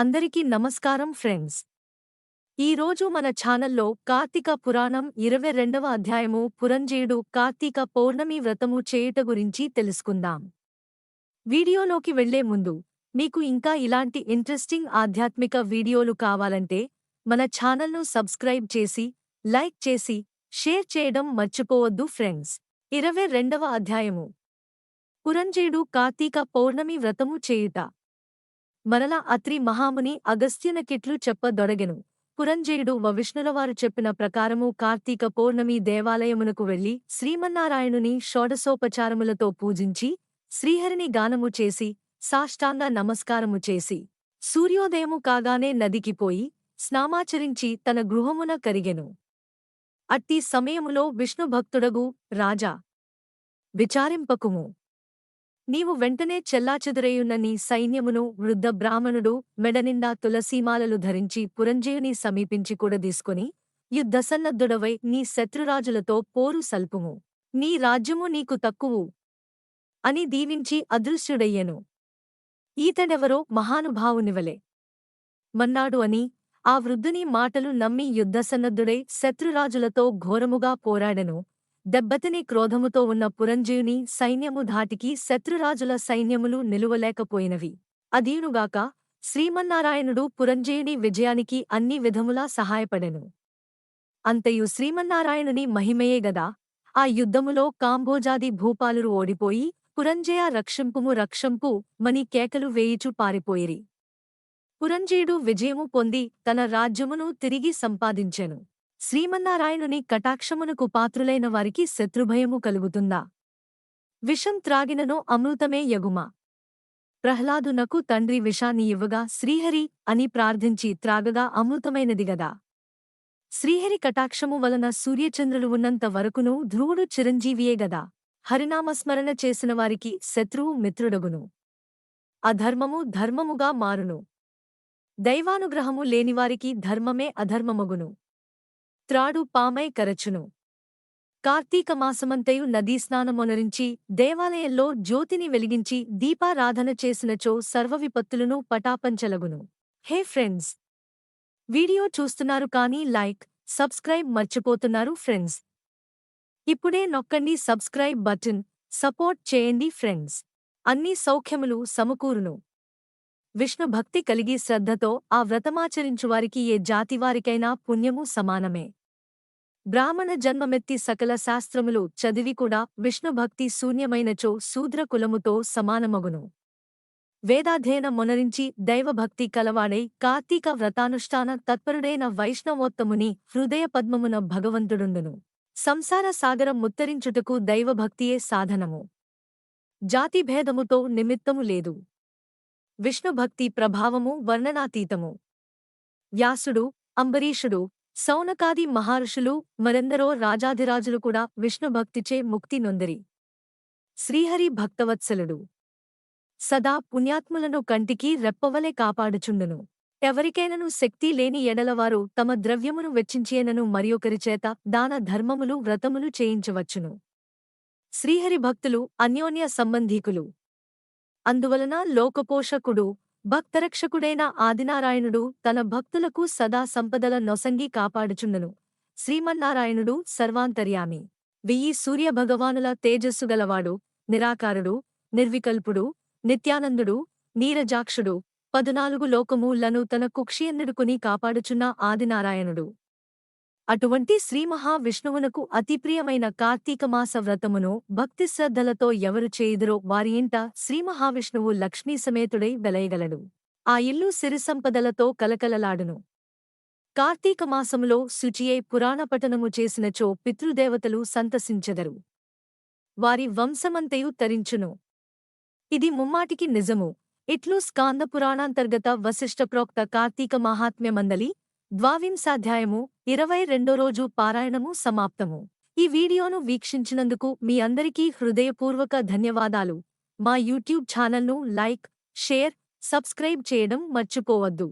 అందరికీ నమస్కారం ఫ్రెండ్స్. ఈరోజు మన ఛానల్లో కార్తీక పురాణం ఇరవై రెండవ అధ్యాయము పురంజేయుడు కార్తీక పౌర్ణమి వ్రతము చేయుట గురించి తెలుసుకుందాం. వీడియోలోకి వెళ్ళే ముందు మీకు ఇంకా ఇలాంటి ఇంట్రెస్టింగ్ ఆధ్యాత్మిక వీడియోలు కావాలంటే మన ఛానల్ను సబ్స్క్రైబ్ చేసి లైక్ చేసి షేర్ చేయడం మర్చిపోవద్దు ఫ్రెండ్స్. ఇరవై రెండవ అధ్యాయము. పురంజేయుడు కార్తీక పౌర్ణమి వ్రతము చేయుట. మరల అత్రి మహాముని అగస్త్యునకిట్లు చెప్పదొడగెను. పురంజయుడు వవిష్ణులవారు చెప్పిన ప్రకారము కార్తీక పౌర్ణమి దేవాలయమునకు వెళ్ళి శ్రీమన్నారాయణుని షోడసోపచారములతో పూజించి శ్రీహరిని గానము చేసి సాష్టాంగ నమస్కారము చేసి సూర్యోదయము కాగానే నదికి పోయి స్నామాచరించి తన గృహమున కరిగెను. అట్టి సమయములో విష్ణుభక్తుడగు రాజా విచారింపకుము. నీవు వెంటనే చెల్లాచెదురేయున్న నీ సైన్యమును వృద్ధ బ్రాహ్మణుడు మెడనిండా తులసీమాలలు ధరించి పురంజయుని సమీపించి కూడదీసుకుని యుద్ధసన్నద్ధుడవై నీ శత్రురాజులతో పోరు సల్పుము. నీ రాజ్యము నీకు తక్కువు అని దీవించి అదృశ్యుడయ్యెను. ఈతడెవరో మహానుభావునివలే. మన్నాడు అని ఆ వృద్ధుని మాటలు నమ్మి యుద్ధసన్నద్ధుడై శత్రురాజులతో ఘోరముగా పోరాడెను. దెబ్బతిని క్రోధముతో ఉన్న పురంజీవుని సైన్యము ధాటికి శత్రురాజుల సైన్యములు నిలువలేకపోయినవి. అదీనుగాక శ్రీమన్నారాయణుడు పురంజీయుని విజయానికి అన్ని విధములా సహాయపడెను. అంతయు శ్రీమన్నారాయణుని మహిమయే గదా ఆ యుద్ధములో కాంభోజాది భూపాలురు ఓడిపోయి పురంజయ రక్షంపుము రక్షంపు మని కేకలు వేయిచు పారిపోయిరి. పురంజయుడు విజయము పొంది తన రాజ్యమును తిరిగి సంపాదించెను. శ్రీమన్నారాయణుని కటాక్షమునకు పాత్రులైన వారికి శత్రుభయము కలుగుతుందా? విషం త్రాగినను అమృతమే యగుమ ప్రహ్లాదునకు తండ్రి విషాన్ని ఇవ్వగా శ్రీహరి అని ప్రార్థించి త్రాగగా అమృతమైనదిగదా శ్రీహరి కటాక్షము వలన సూర్యచంద్రులు ఉన్నంత వరకును ధ్రువుడు చిరంజీవియే గదా. హరినామస్మరణ చేసిన వారికి శత్రువు మిత్రుడగును. అధర్మము ధర్మముగా మారును. దైవానుగ్రహము లేనివారికి ధర్మమే అధర్మమగును. త్రాడు పామై కరచును. కార్తీక మాసమంతయు నదీస్నానమొనరించి దేవాలయంలో జ్యోతిని వెలిగించి దీపారాధన చేసినచో సర్వవిపత్తులను పటాపంచలగును. హే ఫ్రెండ్స్! వీడియో చూస్తున్నారు కానీ లైక్ సబ్స్క్రైబ్ మర్చిపోతున్నారు ఫ్రెండ్స్! ఇప్పుడే నొక్కండి సబ్స్క్రైబ్ బటన్ సపోర్ట్ చేయండి ఫ్రెండ్స్! అన్ని సౌఖ్యములు సమకూరును. విష్ణు భక్తి కలిగి శ్రద్ధతో ఆ వ్రతమాచరించువారికి ఏ జాతివారికైనా పుణ్యము సమానమే. బ్రాహ్మణ జన్మమెత్తి సకల శాస్త్రములు చదివి కూడా విష్ణుభక్తి శూన్యమైనచో శూద్ర కులముతో సమానమగును. వేదాధ్యయన మొనరించి దైవభక్తి కలవాడై కార్తీక వ్రతానుష్ఠాన తత్పరుడైన వైష్ణవోత్తముని హృదయ పద్మమున భగవంతుడుండును సంసార సాగరం ముత్తరించుటకు దైవభక్తియే సాధనము. జాతిభేదముతో నిమిత్తము లేదు. విష్ణుభక్తి ప్రభావము వర్ణనాతీతము. వ్యాసుడు అంబరీషుడు సౌనకాది మహర్షులు మరెందరో రాజాధిరాజులు కూడా విష్ణుభక్తిచే ముక్తి నొందిరి. శ్రీహరి భక్తవత్సలుడు. సదా పుణ్యాత్ములను కంటికి రెప్పవలే కాపాడుచుండును. ఎవరికైనను శక్తి లేని ఎడలవారు తమ ద్రవ్యమును వెచ్చించేనను మరియొకరిచేత దాన ధర్మములు వ్రతములు చేయించవచ్చును. శ్రీహరి భక్తులు అన్యోన్య సంబంధీకులు. అందువలన లోకపోషకుడు భక్తరక్షకుడైన ఆదినారాయణుడు తన భక్తులకు సదా సంపదల నొసంగి కాపాడుచుండను. శ్రీమన్నారాయణుడు సర్వాంతర్యామి. వెయ్యి సూర్యభగవానుల తేజస్సుగలవాడు నిరాకారుడు నిర్వికల్పుడు నిత్యానందుడు నీరజాక్షుడు. పదునాలుగు లోకములను తన కుక్షియన్నుడుకుని కాపాడుచున్న ఆదినారాయణుడు. అటువంటి శ్రీమహావిష్ణువునకు అతిప్రియమైన కార్తీకమాస వ్రతమును భక్తిశ్రద్ధలతో ఎవరు చేయుదురో వారి ఇంట శ్రీమహావిష్ణువు లక్ష్మీ సమేతుడై వెలయగలడు. ఆ ఇల్లు సిరిసంపదలతో కలకలలాడును. కార్తీకమాసములో శుచియై పురాణపఠనము చేసినచో పితృదేవతలు సంతసించెదరు. వారి వంశమంతయు తరించును. ఇది ముమ్మాటికి నిజము. ఇట్లు స్కాంద పురాణాంతర్గత వశిష్ఠప్రోక్త కార్తీక మహాత్మ్యమందలి ద్వావింశాధ్యాయము ఇరవై రెండో రోజు పారాయణము సమాప్తము. ఈ వీడియోను వీక్షించినందుకు మీ అందరికీ హృదయపూర్వక ధన్యవాదాలు. మా యూట్యూబ్ ఛానల్ను లైక్ షేర్ సబ్స్క్రైబ్ చేయడం మర్చిపోవద్దు.